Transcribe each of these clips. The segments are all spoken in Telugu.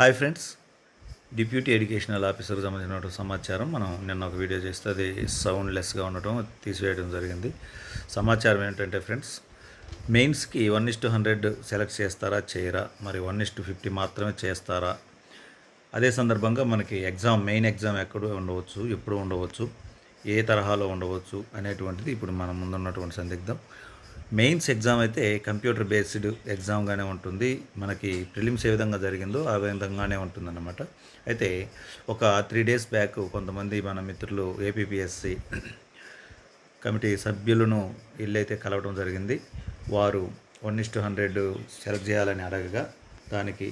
Hi friends. డిప్యూటీ ఎడ్యుకేషనల్ ఆఫీసర్కి సంబంధించిన సమాచారం మనం నిన్న ఒక వీడియో చేస్తే అది సౌండ్ లెస్గా ఉండటం తీసివేయడం జరిగింది. సమాచారం ఏంటంటే ఫ్రెండ్స్ మెయిన్స్కి one is to hundred select చేస్తారా చేయరా? మరి వన్ ఇస్ టు ఫిఫ్టీ మాత్రమే చేస్తారా? అదే సందర్భంగా మనకి ఎగ్జామ్ మెయిన్ ఎగ్జామ్ ఎక్కడ ఉండవచ్చు ఎప్పుడు ఉండవచ్చు ఏ తరహాలో ఉండవచ్చు అనేటువంటిది ఇప్పుడు మన ముందున్నటువంటి సందిగ్ధం. మెయిన్స్ ఎగ్జామ్ అయితే కంప్యూటర్ బేస్డ్ ఎగ్జామ్గానే ఉంటుంది. మనకి ప్రిలిమ్స్ ఏ విధంగా జరిగిందో ఆ విధంగానే ఉంటుందన్నమాట. అయితే ఒక త్రీ డేస్ బ్యాక్ కొంతమంది మన మిత్రులు ఏపీపీఎస్సి కమిటీ సభ్యులను ఇల్లైతే కలవడం జరిగింది. వారు one is to hundred select చేయాలని అడగగా దానికి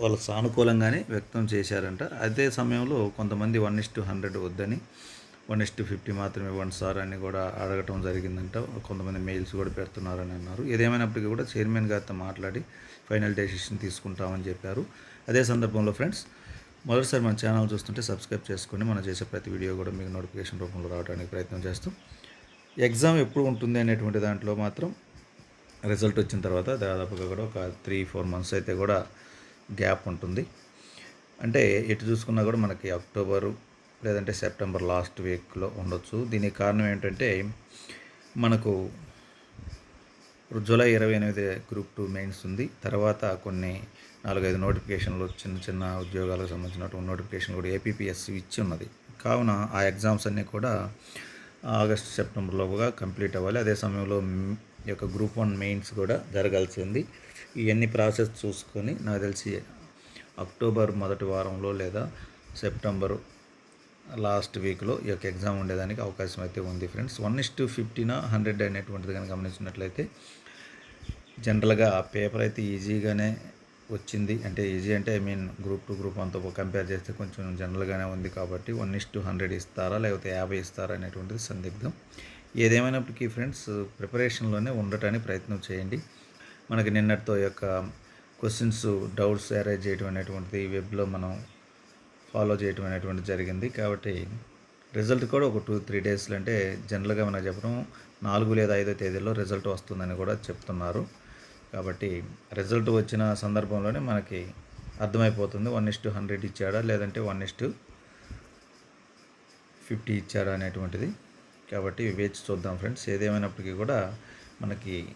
వాళ్ళు సానుకూలంగానే వ్యక్తం చేశారంట. అదే సమయంలో కొంతమంది వన్ ఇస్ టు హండ్రెడ్ వద్దని వన్ ఎస్ టు ఫిఫ్టీ మాత్రమే ఇవ్వండి సార్ అని కూడా అడగటం జరిగిందంట. కొంతమంది మెయిల్స్ కూడా పెడుతున్నారని అన్నారు. ఏదేమైనప్పటికీ కూడా చైర్మన్ గారితో మాట్లాడి ఫైనల్ డెసిషన్ తీసుకుంటామని చెప్పారు. అదే సందర్భంలో ఫ్రెండ్స్ మొదటిసారి మన ఛానల్ చూస్తుంటే సబ్స్క్రైబ్ చేసుకొని మనం చేసే ప్రతి వీడియో కూడా మీకు నోటిఫికేషన్ రూపంలో రావడానికి ప్రయత్నం చేస్తాం ఎగ్జామ్ ఎప్పుడు ఉంటుంది అనేటువంటి దాంట్లో మాత్రం రిజల్ట్ వచ్చిన తర్వాత దాదాపుగా కూడా ఒక త్రీ ఫోర్ మంత్స్ అయితే కూడా గ్యాప్ ఉంటుంది. అంటే ఎటు చూసుకున్నా కూడా మనకి అక్టోబరు లేదంటే సెప్టెంబర్ లాస్ట్ వీక్లో ఉండొచ్చు. దీనికి కారణం ఏంటంటే మనకు జూలై ఇరవై ఎనిమిది గ్రూప్ టూ మెయిన్స్ ఉంది. తర్వాత కొన్ని నాలుగైదు నోటిఫికేషన్లు చిన్న చిన్న ఉద్యోగాలకు సంబంధించినటువంటి నోటిఫికేషన్ కూడా ఏపీపీఎస్సీ ఇచ్చి ఉన్నది. కావున ఆ ఎగ్జామ్స్ అన్నీ కూడా ఆగస్ట్ సెప్టెంబర్లోగా కంప్లీట్ అవ్వాలి. అదే సమయంలో ఈ యొక్క గ్రూప్ వన్ మెయిన్స్ కూడా జరగాల్సి ఉంది. ఇవన్నీ ప్రాసెస్ చూసుకొని నాకు తెలిసి అక్టోబర్ మొదటి వారంలో లేదా సెప్టెంబరు లాస్ట్ వీక్లో ఈ యొక్క ఎగ్జామ్ ఉండేదానికి అవకాశం అయితే ఉంది ఫ్రెండ్స్. వన్ ఇస్ టు ఫిఫ్టీనా హండ్రెడ్ అనేటువంటిది కానీ గమనించినట్లయితే జనరల్గా పేపర్ అయితే ఈజీగానే వచ్చింది. అంటే ఈజీ అంటే I mean group to group అంతా కంపేర్ చేస్తే కొంచెం జనరల్గానే ఉంది కాబట్టి వన్ ఇస్ టు హండ్రెడ్ ఇస్తారా లేకపోతే యాభై ఇస్తారా అనేటువంటిది సందిగ్ధం. ఏదేమైనప్పటికీ ఫ్రెండ్స్ ప్రిపరేషన్లోనే ఉండటానికి ప్రయత్నం చేయండి. మనకి నిన్నటితో యొక్క క్వశ్చన్స్ డౌట్స్ అరేజ్ చేయడం అనేటువంటిది వెబ్లో మనం ఫాలో చేయటం అనేటువంటి జరిగింది. కాబట్టి రిజల్ట్ కూడా ఒక టూ త్రీ డేస్లో అంటే జనరల్గా మనం చెప్పడం నాలుగు లేదా ఐదో తేదీలో రిజల్ట్ వస్తుందని కూడా చెప్తున్నారు. కాబట్టి రిజల్ట్ వచ్చిన సందర్భంలోనే మనకి అర్థమైపోతుంది. వన్ ఇస్ టు హండ్రెడ్ ఇచ్చాడా? లేదంటే వన్ ఇస్ టు ఫిఫ్టీ ఇచ్చాడా? అనేటువంటిది. కాబట్టి వేచి చూద్దాం ఫ్రెండ్స్. ఏదేమైనప్పటికీ కూడా మనకి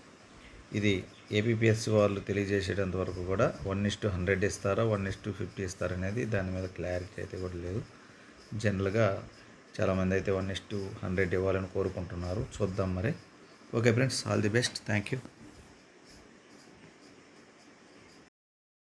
ఇది ఏపీపీఎస్సీ వాళ్ళు తెలియజేసేటంత వరకు కూడా వన్ ఇస్ టు హండ్రెడ్ ఇస్తారా వన్ ఇస్ టు ఫిఫ్టీ ఇస్తారా అనేది దాని మీద క్లారిటీ అయితే కూడా లేదు. జనరల్గా చాలామంది అయితే వన్ ఇస్ టు హండ్రెడ్ ఇవ్వాలని కోరుకుంటున్నారు. చూద్దాం మరి. Okay friends all the best thank you